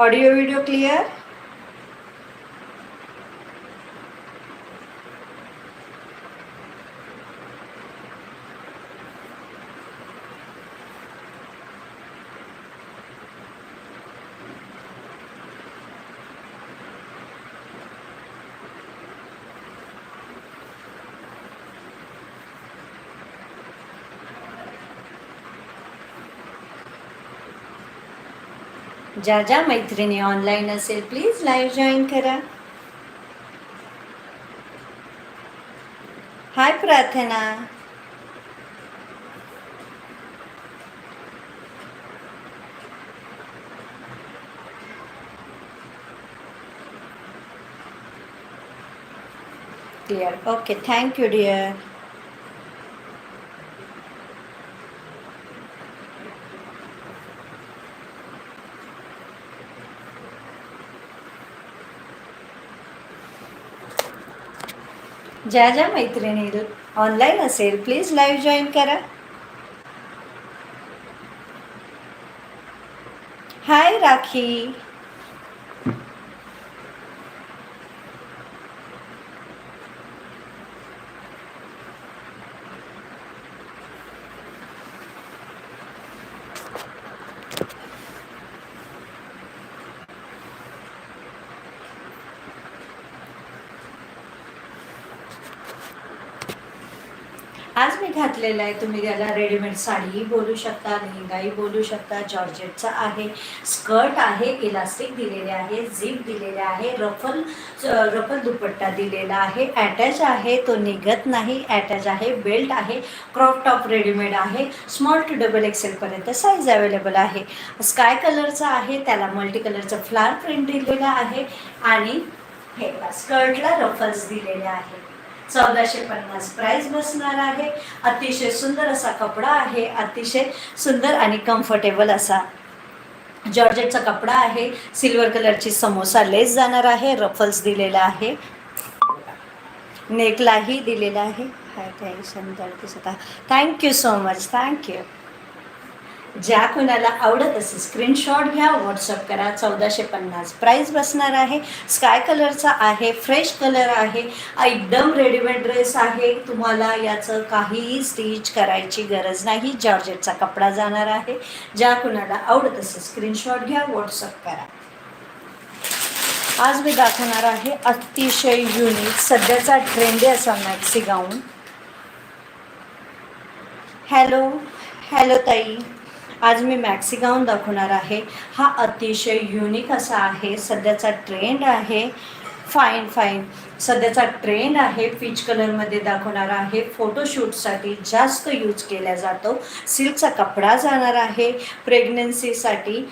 Audio video clear? ज्या ज्या मैत्रिणी ऑनलाईन असेल प्लीज लाईव्ह जॉईन करा. हाय प्रार्थना. क्लिअर ओके थँक्यू डिअर ज्या ज्या मैत्रिणी ऑनलाईन असेल प्लीज लाईव्ह जॉईन करा. हाय राखी आज मी घातलेला आहे. तुम्ही त्याला रेडीमेड साडीही बोलू शकता लेहंगाही बोलू शकता जॉर्जेटचा आहे स्कर्ट आहे इलास्टिक दिलेले आहे झिप दिलेले आहे रफल रफल दुपट्टा दिलेला आहे. अटॅच आहे तो निघत नाही. अटॅच आहे बेल्ट आहे क्रॉप टॉप रेडीमेड आहे. स्मॉल टू डबल एक्सेलपर्यंत साईज अवेलेबल आहे. स्काय कलरचा आहे त्याला मल्टी कलरचं फ्लावर प्रिंट दिलेला आहे. आणि हे स्कर्टला रफल्स दिलेले आहेत चौदाशे पन्नास प्राइस बसणार आहे. अतिशय सुंदर असा कपडा आहे. अतिशय सुंदर आणि कम्फर्टेबल असा जॉर्जेटचा कपडा आहे. सिल्वर कलरची समोसा लेस जाणार आहे. रफल्स दिलेला आहे. नेकलाही दिलेला आहे. हाय काही सुंदर दिसत आहे. थँक्यू सो मच थँक्यू ज्या कोणाला आवडत असेल स्क्रीनशॉट घ्या व्हॉट्सअप करा चौदाशे पन्नास प्राईस बसणार आहे. स्काय कलरचा आहे फ्रेश कलर आहे एकदम रेडीमेड ड्रेस आहे. तुम्हाला याचं काहीही स्टिच करायची गरज नाही. जॉर्जेटचा कपडा जाणार आहे. ज्या कोणाला आवडत असेल स्क्रीनशॉट घ्या व्हॉट्सअप करा. आज मी दाखवणार आहे अतिशय युनिक सध्याचा ट्रेंडी असा मॅक्सी गाऊन हॅलो हॅलो ताई. आज मी मॅक्सी गाऊन दाखवणार आहे. हा अतिशय युनिक असा आहे. सध्याचा ट्रेंड आहे. फाईन फाईन सध्याचा ट्रेंड आहे पीच कलरमध्ये दाखवणार आहे. फोटोशूटसाठी जास्त यूज केला जातो. सिल्कचा कपडा जाणार आहे. प्रेग्नन्सीसाठी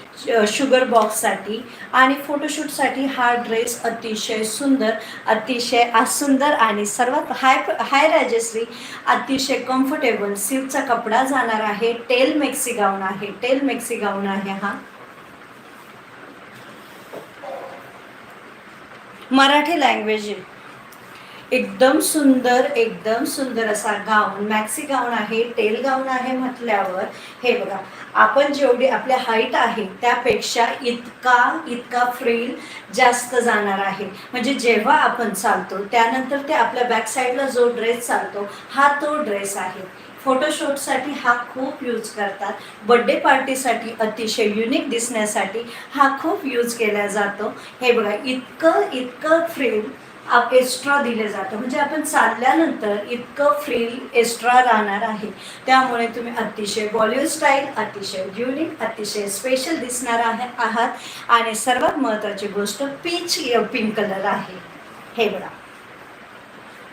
शुगर बॉक्ससाठी आणि फोटोशूटसाठी हा ड्रेस अतिशय सुंदर अतिशय सुंदर आणि सर्वात हाय हाय राजश्री अतिशय कम्फर्टेबल सिल्कचा कपडा जाणार आहे. टेल मेक्सी गाऊन आहे. टेल मेक्सी गाऊन आहे हा. मराठी लँग्वेज आहे एकदम सुंदर एकदम सुंदर असा गाऊन मॅक्सी गाऊन आहे टेल गाऊन आहे म्हटल्यावर हे बघा आपण जेवढी आपल्या हाईट आहे त्यापेक्षा इतका इतका फ्रील जास्त जाणार आहे. म्हणजे जेव्हा आपण चालतो त्यानंतर ते आपल्या बॅक साईडला जो ड्रेस चालतो हा तो ड्रेस आहे. फोटोशूटसाठी हा खूप यूज करतात. बड्डे पार्टीसाठी अतिशय युनिक दिसण्यासाठी हा खूप यूज केला जातो. हे बघा इतकं इतकं फ्रेम आप एक्स्ट्रा दिले जातं. म्हणजे आपण चालल्यानंतर इतकं फ्रील एक्स्ट्रा राहणार आहे. त्यामुळे तुम्ही अतिशय बॉलिवूड स्टाईल अतिशय युनिक अतिशय स्पेशल दिसणार आहे आहात. आणि सर्वात महत्त्वाची गोष्ट पीच पिंक कलर आहे. हे बघा.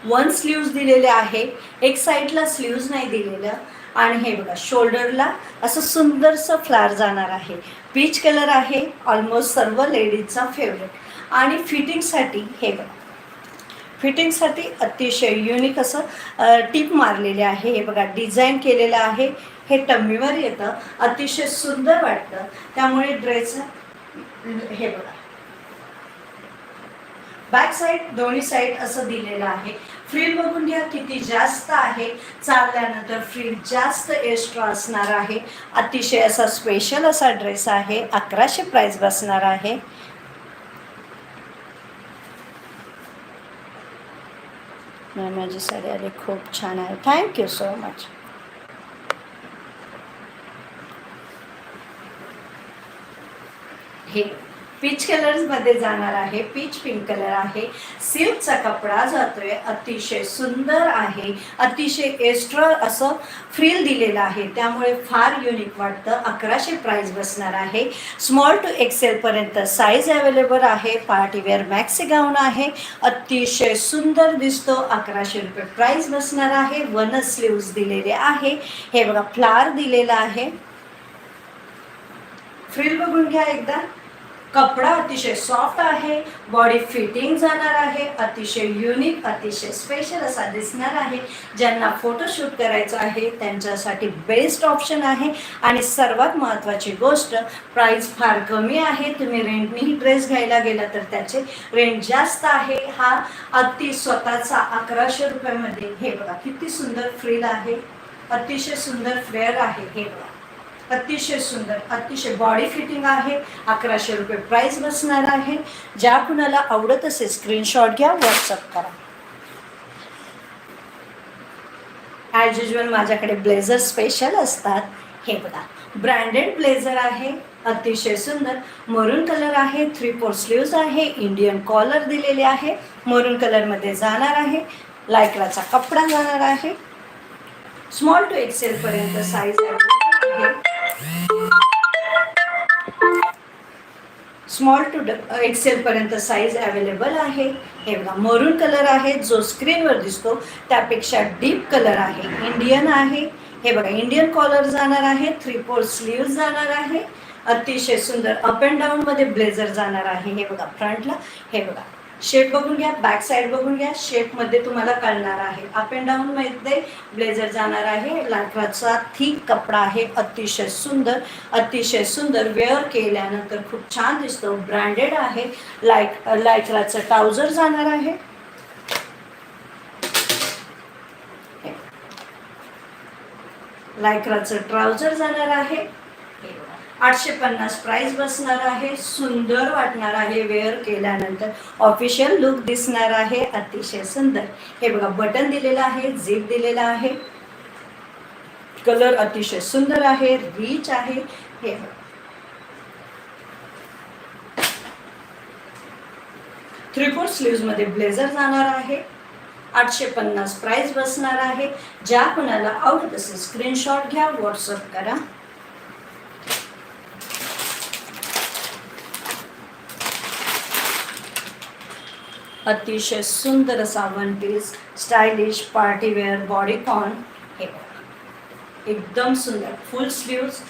वन स्लीव्ज दिलेले आहे एक साईडला स्लीव्ज नाही दिलेलं. आणि हे बघा शोल्डरला असं सुंदरसं फ्लार जाणार आहे. पीच कलर आहे ऑलमोस्ट सर्व लेडीजचा फेवरेट आणि फिटिंगसाठी हे बघा. फिटिंगसाठी अतिशय युनिक असं टीप मारलेले आहे. हे बघा डिझाईन केलेलं आहे. हे टम्मीवर येतं. अतिशय सुंदर वाटतं. त्यामुळे ड्रेस हे बघा. बॅक साईड दोन्ही साईड असं दिलेलं आहे. फ्रील बघून घ्या किती जास्त आहे. चालल्यानंतर फ्रील जास्त एक्स्ट्रा असणार आहे. अतिशय असा स्पेशल असा ड्रेस आहे. अकराशे प्राईस बसणार आहे. माझी साडी आली खूप छान आहे. थँक्यू सो मच हे पीच कलर्समध्ये जाणार आहे. पीच पिंक कलर आहे. सिल्कचा कपडा जातोय अतिशय सुंदर आहे. अतिशय एक्स्ट्रा असं फ्रील दिलेलं आहे. त्यामुळे फार युनिक वाटतं. अकराशे प्राईस बसणार आहे. स्मॉल टू एक्सेलपर्यंत साईज अवेलेबल आहे. पार्टीवेअर मॅक्सी गाऊन आहे. अतिशय सुंदर दिसतो. अकराशे रुपये प्राईस बसणार आहे. वन स्लीव्ज दिलेले आहे. हे बघा फ्लार दिलेलं आहे. फ्रील बघून घ्या एकदा. कपडा अतिशय सॉफ्ट आहे बॉडी फिटिंग जाणार आहे अतिशय युनिक अतिशय स्पेशल असा दिसणार आहे. ज्यांना फोटोशूट करायचं आहे त्यांच्यासाठी बेस्ट ऑप्शन आहे. आणि सर्वात महत्त्वाची गोष्ट प्राईस फार कमी आहे. तुम्ही रेंटनेही ड्रेस घ्यायला गेला तर त्याचे रेंट जास्त आहे. हा अति स्वतःचा अकराशे रुपयामध्ये हे बघा किती सुंदर फ्रील आहे. अतिशय सुंदर फ्लेअर आहे हे बघा. अतिशय सुंदर अतिशय बॉडी फिटिंग आहे अकराशे रुपये प्राईस बसणार आहे. ज्या कुणाला आवडत असेल स्क्रीनशॉट घ्या व्हॉट्सअप करा. ॲज युजल माझ्याकडे ब्लेझर स्पेशल असतात. हे बघा ब्रँडेड ब्लेझर आहे अतिशय सुंदर. मरून कलर आहे थ्री फोर स्लीव्ज आहे इंडियन कॉलर दिलेले आहे. मरून कलरमध्ये जाणार आहे लायक्राचा कपडा जाणार आहे. स्मॉल टू एक्सेल पर्यंत साईज आहे. स्मॉल टू ड एक्सेलपर्यंत साईज अवेलेबल आहे. हे बघा मरून कलर आहे जो स्क्रीनवर दिसतो त्यापेक्षा डीप कलर आहे. इंडियन आहे. हे बघा इंडियन कॉलर जाणार आहे थ्री फोर स्लीव्ह जाणार आहे. अतिशय सुंदर अप अँड डाऊनमध्ये ब्लेझर जाणार आहे. हे बघा फ्रंटला हे बघा शेप बघून घ्या बॅक साईड बघून घ्या. शेपमध्ये तुम्हाला कळणार आहे. अप अँड डाऊन मध्ये ब्लेझर जाणार आहे. लाकडाचा थिक कपडा आहे. अतिशय सुंदर अतिशय सुंदर वेअर केल्यानंतर खूप छान दिसतो. ब्रँडेड आहे. लाईक लायकराचं ट्राउझर जाणार आहे. लायक्राचं ट्राउझर जाणार आहे. आठशे पन्नास प्राईज बसणार आहे. सुंदर वाटणार आहे वेअर केल्यानंतर. ऑफिशियल लुक दिसणार आहे. अतिशय सुंदर. हे बघा बटन दिलेलं आहे झिप दिलेला आहे. कलर अतिशय सुंदर आहे रिच आहे. हे थ्री फोर स्लीव्जमध्ये ब्लेझर जाणार आहे. आठशे पन्नास प्राईज बसणार आहे. ज्या कोणाला आवडत असेल स्क्रीनशॉट घ्या व्हॉट्सअप करा. अतिशय सुंदर असा one piece stylish partywear bodycon हे एकदम सुंदर. Full sleeves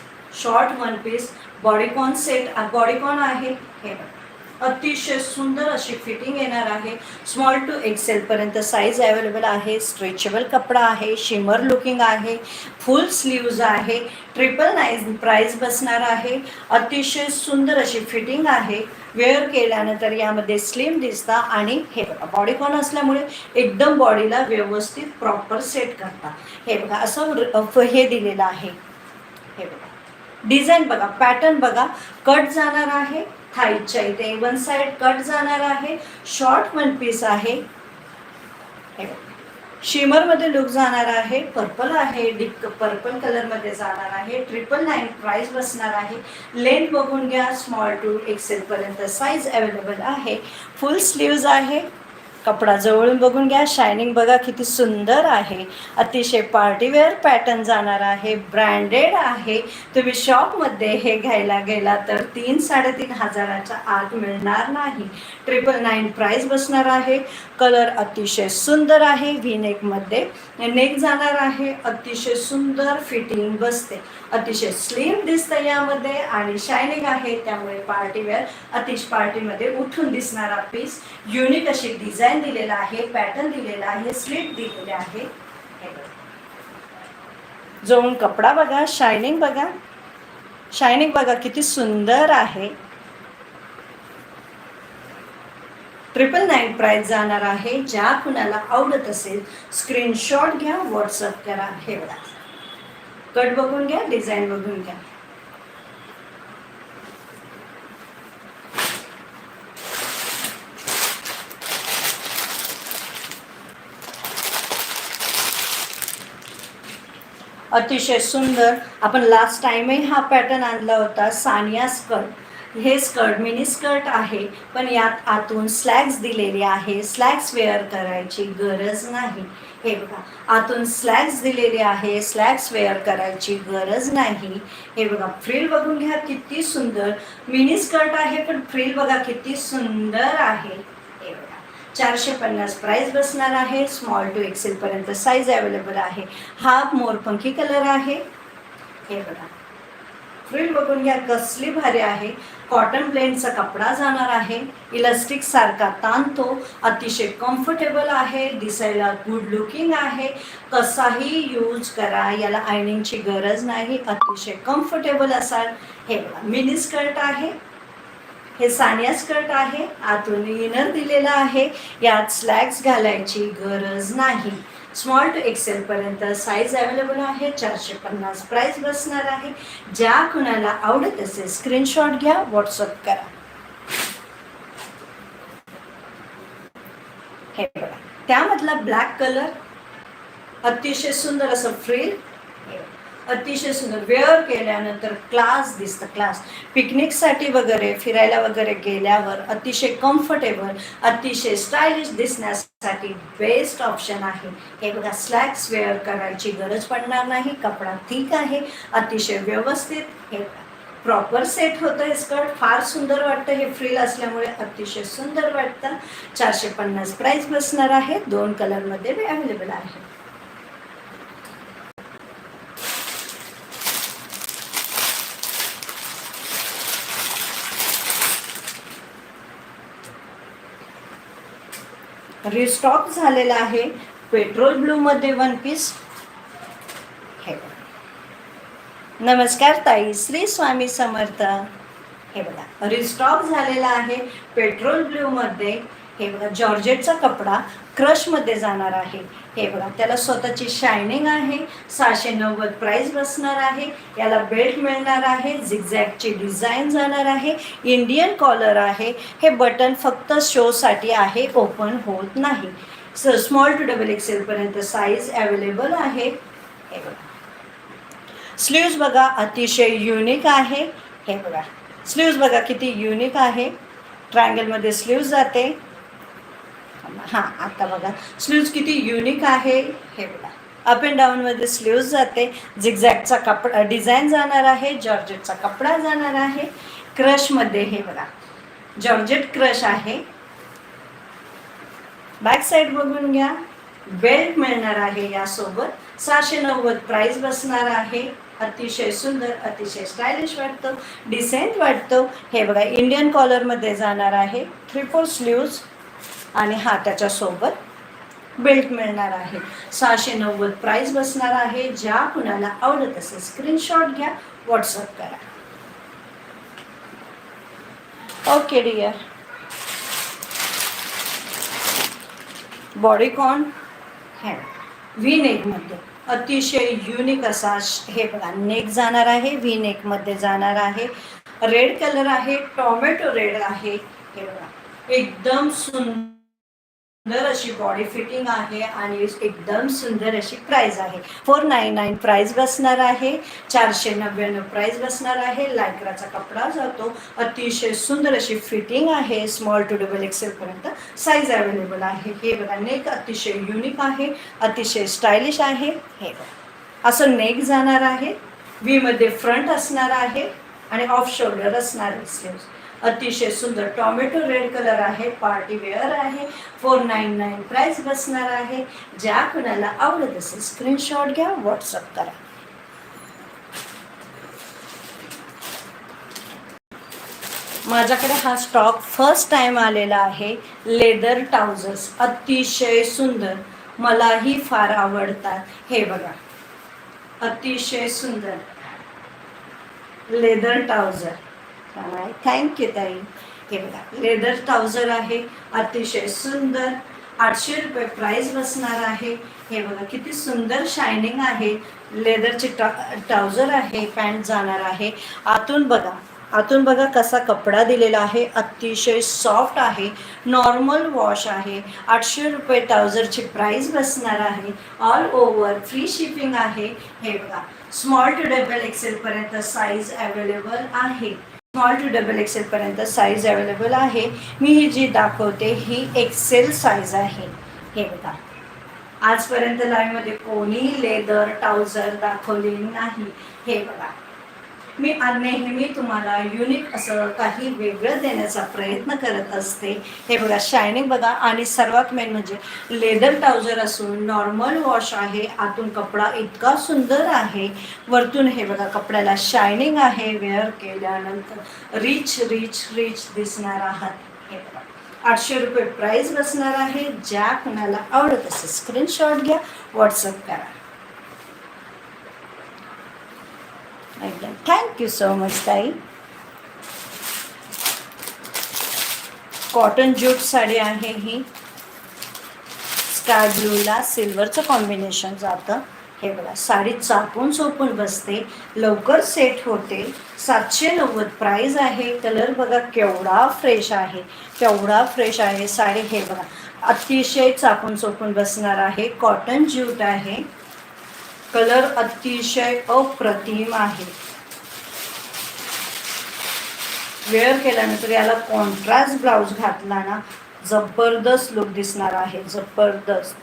short one piece bodycon set bodycon आहे. हे बघा. अतिशय सुंदर अशी फिटिंग येणार आहे. स्मॉल टू एक्सेल पर्यंत साईज अवेलेबल आहे. स्ट्रेचेबल कपडा आहे. शिमर लुकिंग आहे. फुल स्लीव्ज आहे. ट्रिपल नाईन प्राईस बसणार आहे. अतिशय सुंदर अशी फिटिंग आहे. वेअर केल्यानंतर यामध्ये स्लिम दिसता आणि हे बघा बॉडीकॉन असल्यामुळे एकदम बॉडीला व्यवस्थित प्रॉपर सेट करता. हे बघा असं हे दिलेलं आहे. हे बघा. डिझाईन बघा पॅटर्न बघा. कट जाणार आहे. थाईच्या इथे. वन साइड कट जाणार आहे. शॉर्ट वन पीस आहे. शिमरमध्ये लुक जाणार आहे. पर्पल आहे. डिक पर्पल कलरमध्ये जाणार आहे. ट्रिपल नाईन प्राईस बसणार आहे. लेंथ बघून घ्या. स्मॉल टू एक्सेलपर्यंत साईज अवेलेबल आहे. फुल स्लीव्ज आहे. कपडा जवळून बघून घ्या. शायनिंग बघा किती सुंदर आहे. अतिशय पार्टीवेअर पॅटर्न जाणार आहे. ब्रँडेड आहे. तुम्ही शॉपमध्ये हे घ्यायला गेला तर तीन साडेतीन हजाराच्या आत मिळणार नाही. ट्रिपल नाईन प्राईस बसणार आहे. कलर अतिशय सुंदर आहे. व्ही नेकमध्ये नेक जाणार आहे. अतिशय सुंदर फिटिंग बसते. अतिशय स्लिम दिसतं यामध्ये आणि शायनिंग आहे त्यामुळे पार्टीवेअर अतिश पार्टीमध्ये उठून दिसणारा पीस युनिक अशी डिझाईन दिलेला आहे पॅटर्न दिलेला आहे स्लीट दिलेले आहे. हे जवळून कपडा बघा शायनिंग बघा. शायनिंग बघा किती सुंदर आहे. ट्रिपल नाईन प्राईज जाणार आहे. ज्या कुणाला आवडत असेल स्क्रीनशॉट घ्या व्हॉट्सअप करा. हे बघा. कट बघून घ्या डिझाईन बघून घ्या. अतिशय सुंदर. आपण लास्ट टाइमही हा पॅटर्न आणला होता सानिया स्कर्ट हे स्कर्ट मिनी स्कर्ट आहे पण यात आतून स्लॅक्स दिलेले आहे. स्लॅक्स वेअर करायची गरज नाही. हे बघा आतून स्लॅक्स दिलेले आहे स्लॅक्स वेअर करायची गरज नाही. हे बघा फ्रिल बघून घ्या किती सुंदर. मिनी स्कर्ट आहे पण फ्रिल बघा किती सुंदर आहे. हे बघा चारशे पन्नास प्राईस बसणार आहे. स्मॉल टू एक्सेल पर्यंत साईज अवेलेबल आहे. हा मोरपंखी कलर आहे. हे बघा फ्रिल बघून घ्या कसली भारी आहे? कॉटन प्लेनचा कपडा जाणार आहे. इलास्टिक सारखा ताणतो अतिशय कम्फर्टेबल आहे. दिसायला गुड लुकिंग आहे. कसाही यूज करा. याला आयनिंगची गरज नाही. अतिशय कम्फर्टेबल असाल. हे मिनी स्कर्ट आहे. हे सानिया स्कर्ट आहे. आतून इनर दिलेला आहे. यात स्लॅक्स घालायची गरज नाही. स्मॉल टू एक्सेल पर्यंत साईज अवेलेबल आहे चारशे पन्नास प्राईस बसणार आहे. ज्या कुणाला आवडत असेल स्क्रीनशॉट घ्या व्हॉट्सअप करा. हे बघा. त्यामधला ब्लॅक कलर अतिशय सुंदर असं फ्रिल अतिशय सुंदर. वेअर केल्यानंतर क्लास दिसतं क्लास. पिकनिकसाठी वगैरे फिरायला वगैरे गेल्यावर अतिशय कम्फर्टेबल अतिशय स्टायलिश दिसण्यासाठी बेस्ट ऑप्शन आहे. हे बघा स्लॅक्स वेअर करायची गरज पडणार नाही कपडा ठीक आहे अतिशय व्यवस्थित हे प्रॉपर सेट होतं हे स्कर्ट फार सुंदर वाटतं हे फ्रील असल्यामुळे अतिशय सुंदर वाटतं. चारशे पन्नास प्राईस बसणार आहे. दोन कलरमध्ये अवेलेबल आहे. रिस्टॉक झालेला आहे. पेट्रोल ब्लूमध्ये वन पीस हे बघा. नमस्कार ताई. श्री स्वामी समर्थ. हे बघा. रिस्टॉक झालेला आहे. पेट्रोल ब्लूमध्ये हे बघा जॉर्जेटचा कपडा क्रशमध्ये जाणार आहे. हे बघा त्याला स्वतःची शायनिंग आहे सहाशे नव्वद प्राईज बसणार आहे याला बेल्ट मिळणार आहे झिगझॅगची डिझाईन जाणार आहे इंडियन कॉलर आहे. हे बटन फक्त शोसाठी आहे ओपन होत नाही. स स्मॉल टू डबल एक्सेलपर्यंत साईज अवेलेबल आहे. हे बघा. स्लीव्ज बघा अतिशय युनिक आहे. हे बघा. स्लीव्ज बघा किती युनिक आहे. ट्रायंगलमध्ये स्लीव्ज जाते. हां आता बघा. स्लीव्ज किती युनिक आहे. हे बघा. अप अँड डाऊनमध्ये स्लीव्ज जाते. झिगझॅगचा कपडा डिझाईन जाणार आहे. जॉर्जेटचा कपडा जाणार आहे. क्रशमध्ये हे बघा. जॉर्जेट क्रश आहे. बॅक साईड बघून घ्या. बेल्ट मिळणार आहे यासोबत. सहाशे नव्वद प्राईस बसणार आहे. अतिशय सुंदर अतिशय स्टायलिश वाटतो. डिसेंट वाटतो. हे बघा इंडियन कॉलरमध्ये जाणार आहे. थ्री फोर स्लीव्ज आणि हा त्याच्यासोबत बेल्ट मिळणार आहे. सहाशे नव्वद प्राईस बसणार आहे. ज्या कुणाला आवडत असेल स्क्रीनशॉट घ्या व्हॉट्सअप करा. ओके डिअर बॉडीकॉन हे व्ही नेकमध्ये अतिशय युनिक असा हे बघा नेक जाणार आहे व्ही नेकमध्ये जाणार आहे. रेड कलर आहे टॉमॅटो रेड आहे. हे बघा एकदम सुंदर अशी बॉडी फिटिंग आहे आणि एकदम सुंदर अशी प्राईज आहे. फोर नाईन नाईन प्राईज बसणार आहे. चारशे नव्याण्णव प्राईज बसणार आहे. लायक्राचा कपडा जातो. अतिशय सुंदर अशी फिटिंग आहे. स्मॉल टू डबल एक्सेल पर्यंत साईज अवेलेबल आहे. हे बघा नेक अतिशय युनिक आहे. अतिशय स्टायलिश आहे. हे बघा. असं नेक जाणार आहे. व्ही मध्ये फ्रंट असणार आहे. आणि ऑफ शोल्डर असणार आहे. स्लीव्स अतिशय सुंदर टॉमॅटो रेड कलर आहे पार्टी वेअर आहे फोर नाईन नाईन प्राईस बसणार आहे. ज्या कुणाला आवडत असेल स्क्रीनशॉट घ्या व्हॉट्सअप करा. माझ्याकडे हा स्टॉक फर्स्ट टाइम आलेला आहे. लेदर ट्राउझर्स अतिशय सुंदर. मलाही फार आवडतात. हे बघा. अतिशय सुंदर. लेदर ट्राउझर थँक्यू ताई. हे बघा लेदर ट्राउझर आहे अतिशय सुंदर आठशे रुपये प्राइस बसणार आहे. हे बघा किती सुंदर शायनिंग आहे. लेदरचे ट्राउझर आहे पॅन्ट जाणार आहे. आतून बघा आतून बघा कसा कपडा दिलेला आहे. अतिशय सॉफ्ट आहे नॉर्मल वॉश आहे. आठशे रुपये ट्राउझरची प्राइस बसणार आहे. ऑल ओव्हर फ्री शिपिंग आहे. हे बघा स्मॉल टू डबल एक्सेल पर्यंत साईज अवेलेबल आहे. स्मॉल टू डबल एक्सेल पर्यंत साईज अवेलेबल आहे. मी ही जी दाखवते ही एक्सेल साईज आहे. हे बघा. आजपर्यंत लाईव्हमध्ये कोणी लेदर ट्राउझर दाखवलेली नाही. हे बघा. मी नेहमी तुम्हाला युनिक असं काही वेगळं देण्याचा प्रयत्न करत असते. हे बघा शायनिंग बघा. आणि सर्वात मेन म्हणजे लेदर ट्राउजर असून नॉर्मल वॉश आहे. आतून कपडा इतका सुंदर आहे. वरतून हे बघा कपड्याला शायनिंग आहे. वेअर केल्यानंतर रिच रिच रिच दिसणार आहात. हे बघा. आठशे रुपये प्राईस बसणार आहे. ज्या कुणाला आवडत असेल स्क्रीनशॉट घ्या. व्हॉट्सअप करा. एकदम थँक्यू सो मच ताई. कॉटन ज्यूट साडी आहे ही. स्काय ब्लूला सिल्वरचं कॉम्बिनेशन जातं. हे बघा साडी चापून चोपून बसते. लवकर सेट होते. सातशे नव्वद प्राईज आहे. कलर बघा केवढा फ्रेश आहे. केवढा फ्रेश आहे साडी. हे बघा अतिशय चापून चोपून बसणार आहे. कॉटन ज्यूट आहे. कलर अतिशय अप्रतिम आहे. वेअर केल्यानंतर याला कॉन्ट्रास्ट ब्लाऊज घातला ना जबरदस्त लुक दिसणार आहे जबरदस्त.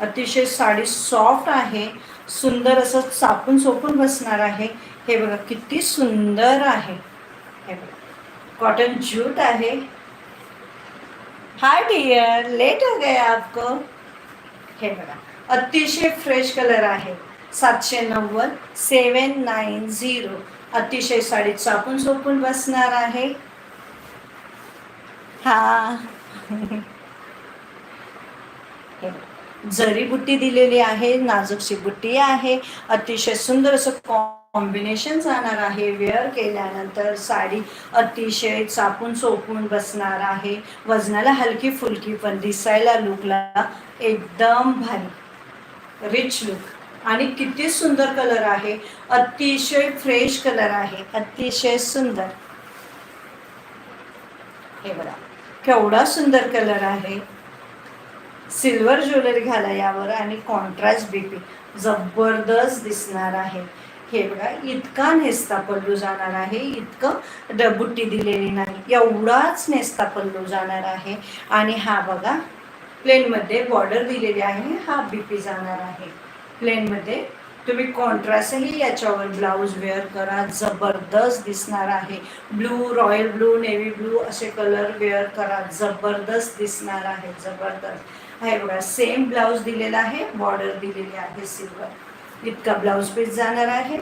अतिशय साडी सॉफ्ट आहे सुंदर असं चापून सोपून बसणार आहे. हे बघा किती सुंदर आहे. हे बघा कॉटन ज्यूट आहे. हाय डियर लेट हो गया आपको. हे बघा. अतिशय फ्रेश कलर आहे. सातशे नव्वद सेवन नाईन झिरो अतिशय साडी चापून चोपून बसणार आहे. हा. जरी बुट्टी दिलेली आहे नाजूकशी बुट्टी आहे. अतिशय सुंदर असं कॉम्बिनेशन जाणार आहे. वेअर केल्यानंतर साडी अतिशय चापून सोपून बसणार आहे. वजनाला हलकी फुलकी पण दिसायला लुकला एकदम भारी. रिच लुक आणि किती सुंदर कलर आहे. अतिशय फ्रेश कलर आहे. अतिशय सुंदर. हे बघा. केवढा सुंदर कलर आहे. सिल्वर ज्वेलरी घाला यावर आणि कॉन्ट्रास्ट बीपी जबरदस्त दिसणार आहे. हे बघा इतका नेस्ता पल्लू जाणार आहे इतकं डबुट्टी बुट्टी दिलेली नाही एवढाच नेस्ता पल्लू जाणार आहे. आणि हा बघा प्लेनमध्ये बॉर्डर दिलेली आहे हा बीपी जाणार आहे. प्लेनमध्ये तुम्ही कॉन्ट्रास्टही याच्यावर ब्लाऊज वेअर करा जबरदस्त दिसणार आहे. Blue royal blue navy blue असे कलर वेअर करा जबरदस्त दिसणार आहे जबरदस्त. आहे बघा सेम ब्लाऊज दिलेला आहे बॉर्डर दिलेली आहे सिल्वर इतका ब्लाऊज पीस जाणार आहे.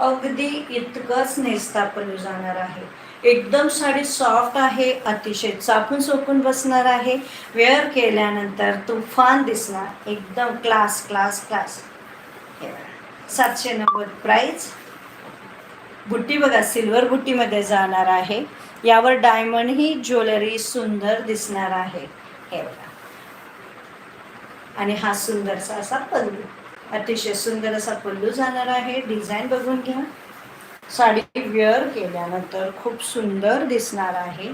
अगदी इतकंच नेसता जाणार आहे. एकदम साडी सॉफ्ट आहे अतिशय चापून सोपून बसणार आहे. वेअर केल्यानंतर तुफान दिसणार. एकदम क्लास क्लास क्लास सातशे नव्वद प्राईज बुट्टी बघा सिल्वर बुट्टीमध्ये जाणार आहे. यावर डायमंड ही ज्वेलरी सुंदर दिसणार आहे. हे बघा. आणि हा सुंदरसा असा पल्लू. अतिशय सुंदर असा पल्लू जाणार आहे. डिझाईन बघून घ्या. साडी वेअर केल्यानंतर खूप सुंदर दिसणार आहे.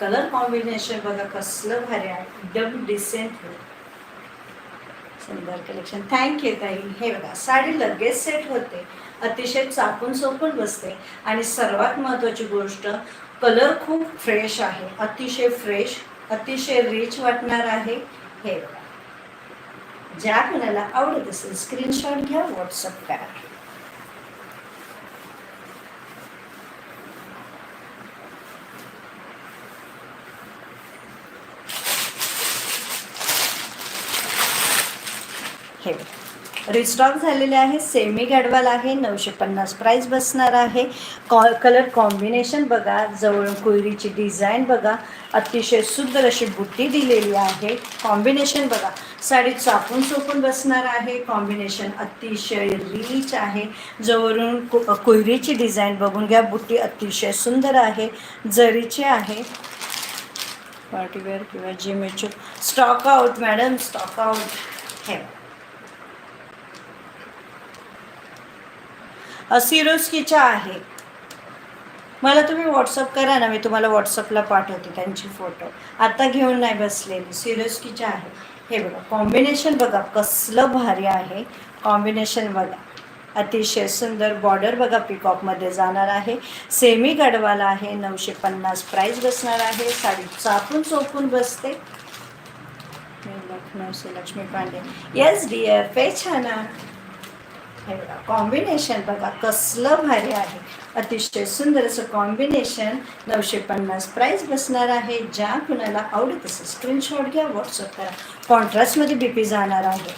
कलर कॉम्बिनेशन बघा कसलं भारी आहे. एकदम डिसेंट सुंदर कलेक्शन थँक्यू ताई. हे बघा साडी लगेच सेट होते. अतिशय चापून चोपून बसते. आणि सर्वात महत्त्वाची गोष्ट कलर खूप फ्रेश आहे. अतिशय फ्रेश अतिशय रिच वाटणार आहे. हे बघा. ज्या कुणाला आवडत असेल स्क्रीनशॉट घ्या व्हॉट्सअप करा. हे रिस्टॉक झालेले आहे सेमी गॅडवाल आहे नऊशे पन्नास प्राईस बसणार आहे. कॉ कलर कॉम्बिनेशन बघा जवळ कोयरीची डिझाईन बघा अतिशय सुंदर अशी बुट्टी दिलेली आहे. कॉम्बिनेशन बघा साडी चापून चोपून बसणार आहे. कॉम्बिनेशन अतिशय रिच आहे. जवळून को कोयरीची डिझाईन बघून घ्या बुट्टी अतिशय सुंदर आहे जरीची आहे. पार्टीवेअर किंवा जिमेचो stock out madam stock out हे सिरोस्कीच्या आहे. मला तुम्ही व्हॉट्सअप करा ना मी तुम्हाला व्हॉट्सअपला पाठवते त्यांची फोटो. आता घेऊन नाही बसलेली सिरोस्कीच्या आहे. हे बघा कॉम्बिनेशन बघा कसलं भारी आहे. कॉम्बिनेशन बघा. अतिशय सुंदर बॉर्डर बघा पिकॉकमध्ये जाणार आहे. सेमी गडवाला आहे नऊशे पन्नास प्राईस बसणार आहे. साडी चापून चोपून बसते. लखनौ से लक्ष्मी पांडे. येस डिअर पे छाना हे बघा कॉम्बिनेशन बघा कसलं भारी आहे. अतिशय सुंदर असं कॉम्बिनेशन नऊशे पन्नास प्राईस बसणार आहे. ज्या कुणाला आवडत असेल स्क्रीनशॉट घ्या व्हॉट्सअप करा. कॉन्ट्रास्टमध्ये बीपी जाणार आहे.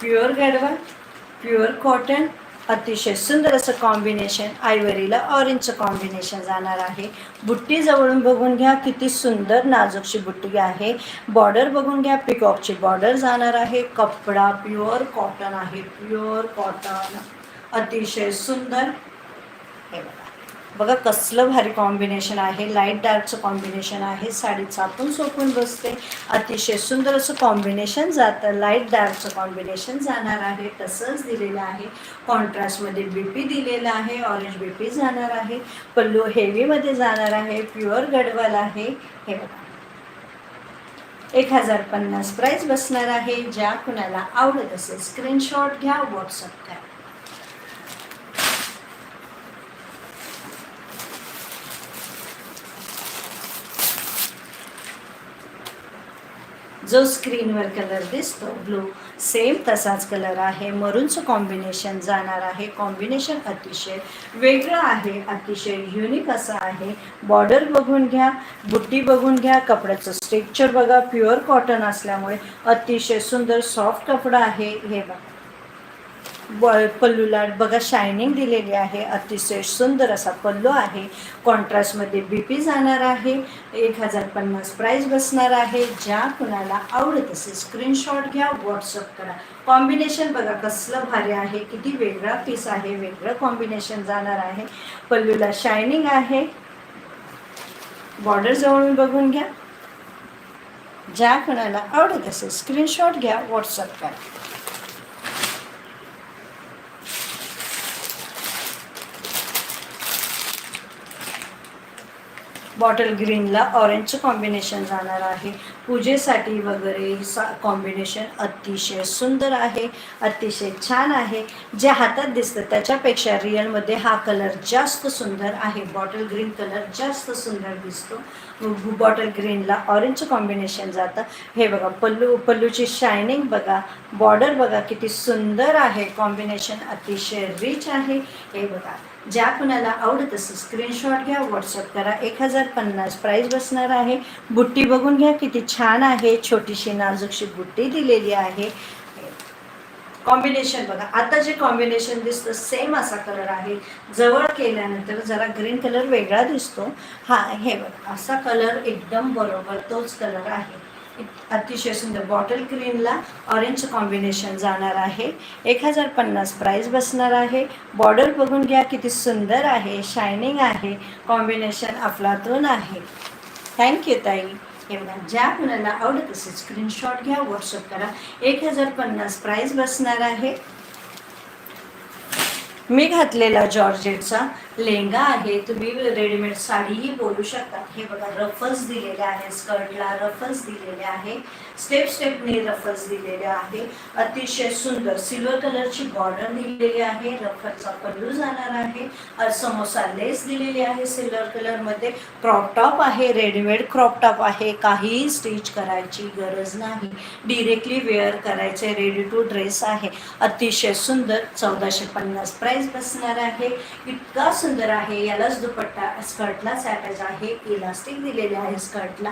प्युअर गडवा प्युअर कॉटन अतिशय सुंदर असं कॉम्बिनेशन आयवरीला ऑरेंजचं कॉम्बिनेशन जाणार आहे. बुट्टी जवळून बघून घ्या किती सुंदर नाजूकशी बुट्टी आहे. बॉर्डर बघून घ्या पिकॉकची बॉर्डर जाणार आहे. कपडा प्युअर कॉटन आहे. प्युअर कॉटन अतिशय सुंदर. हे बघा. बघा कसलं भारी कॉम्बिनेशन आहे. लाइट डार्कचं कॉम्बिनेशन आहे. साडी चापून सोपून बसते. अतिशय सुंदर असं कॉम्बिनेशन जातं. लाइट डार्कचं कॉम्बिनेशन जाणार आहे. तसंच दिलेलं आहे. कॉन्ट्रास्टमध्ये बी पी दिलेलं आहे. ऑरेंज बी पी जाणार आहे. पल्लू हेवीमध्ये जाणार आहे. प्युअर गडवाल आहे. हे बघा. एक हजार पन्नास प्राईस बसणार आहे. ज्या कुणाला आवडत असेल स्क्रीनशॉट घ्या व्हॉट्सअप करा. जो स्क्रीनवर कलर दिसतो ब्लू सेम तसाच कलर आहे. मरूनचं कॉम्बिनेशन जाणार आहे. कॉम्बिनेशन अतिशय वेगळं आहे अतिशय युनिक असं आहे. बॉर्डर बघून घ्या बुट्टी बघून घ्या कपड्याचं स्ट्रेक्चर बघा. प्युअर कॉटन असल्यामुळे अतिशय सुंदर सॉफ्ट कपडा आहे. हे बघा. ब पल्लूला बघा शायनिंग दिलेली आहे. अतिशय सुंदर असा पल्लू आहे. कॉन्ट्रास्टमध्ये बी पी जाणार आहे. एक हजार पन्नास प्राईज बसणार आहे. ज्या कुणाला आवडत असेल स्क्रीनशॉट घ्या व्हॉट्सअप करा. कॉम्बिनेशन बघा कसलं भारी आहे. किती वेगळा पीस आहे. वेगळं कॉम्बिनेशन जाणार आहे. पल्लूला शायनिंग आहे. बॉर्डर जवळून बघून घ्या. ज्या कुणाला आवडत असेल स्क्रीनशॉट घ्या व्हॉट्सअप करा. बॉटल ग्रीनला ऑरेंजचं कॉम्बिनेशन जाणार आहे. पूजेसाठी वगैरे सा कॉम्बिनेशन अतिशय सुंदर आहे अतिशय छान आहे. जे हातात दिसतं त्याच्यापेक्षा रिअलमध्ये हा कलर जास्त सुंदर आहे. बॉटल ग्रीन कलर जास्त सुंदर दिसतो. बॉटल ग्रीनला ऑरेंजचं कॉम्बिनेशन जातं. हे बघा पल्लू पल्लूची शायनिंग बघा. बॉर्डर बघा किती सुंदर आहे. कॉम्बिनेशन अतिशय रिच आहे. हे बघा. ज्या कुणाला आवडत असेल स्क्रीनशॉट घ्या व्हॉट्सअप करा. एक हजार पन्नास प्राईज बसणार आहे. बुट्टी बघून घ्या किती छान आहे. छोटीशी नाजूकशी बुट्टी दिलेली आहे. कॉम्बिनेशन बघा. आता जे कॉम्बिनेशन दिसतं सेम असा कलर आहे. जवळ केल्यानंतर जरा ग्रीन कलर वेगळा दिसतो. हा हे बघा. असा कलर एकदम बरोबर तोच कलर आहे. अतिशय सुंदर बॉटल ग्रीनला ऑरेंज कॉम्बिनेशन जाणार आहे. एक हजार पन्नास प्राईस बसणार आहे. बॉर्डर बघून घ्या किती सुंदर आहे शायनिंग आहे कॉम्बिनेशन अफलातून आहे. थँक्यू ताई. हे बघा ज्या कुणाला आवडत असेल स्क्रीनशॉट घ्या व्हॉट्सअप करा. एक हजार पन्नास प्राईस बसणार आहे. मी घातलेला जॉर्जेटचा लेहंगा आहे तुम्ही रेडीमेड साडीही बोलू शकता. हे बघा रफल्स दिलेले आहे स्कर्टला रफल्स दिलेले आहे स्टेप स्टेपने रफल्स दिलेले आहे अतिशय सुंदर सिल्वर कलरची बॉर्डर दिलेली आहे. रफलचा पल्लू जाणार आहे. समोसा लेस दिलेली आहे सिल्वर कलरमध्ये क्रॉप टॉप आहे रेडीमेड क्रॉप टॉप आहे. काहीही स्टिच करायची गरज नाही. डिरेक्टली वेअर करायचे रेडी टू ड्रेस आहे. अतिशय सुंदर चौदाशे पन्नास प्राईस बसणार आहे. इतका सुंदर आहे. यालाच दुपट्टा स्कर्टलाच अटॅच आहे. इलास्टिक दिलेले आहे स्कर्टला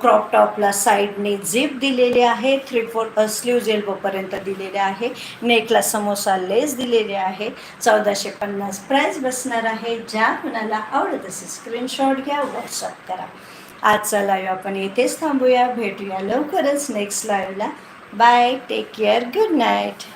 क्रॉप टॉपला साईडने झिप दिलेले आहे. थ्री फोर स्लीव्ज एल्बोपर्यंत दिलेले आहे. नेकला समोसा लेस दिलेले आहे. चौदाशे पन्नास प्राईस बसणार आहे. ज्या कुणाला आवडत असेल स्क्रीनशॉट घ्या व्हॉट्सअप करा. आजचा लाईव्ह आपण येथेच थांबूया. भेटूया लवकरच नेक्स्ट लाईव्हला bye take care good night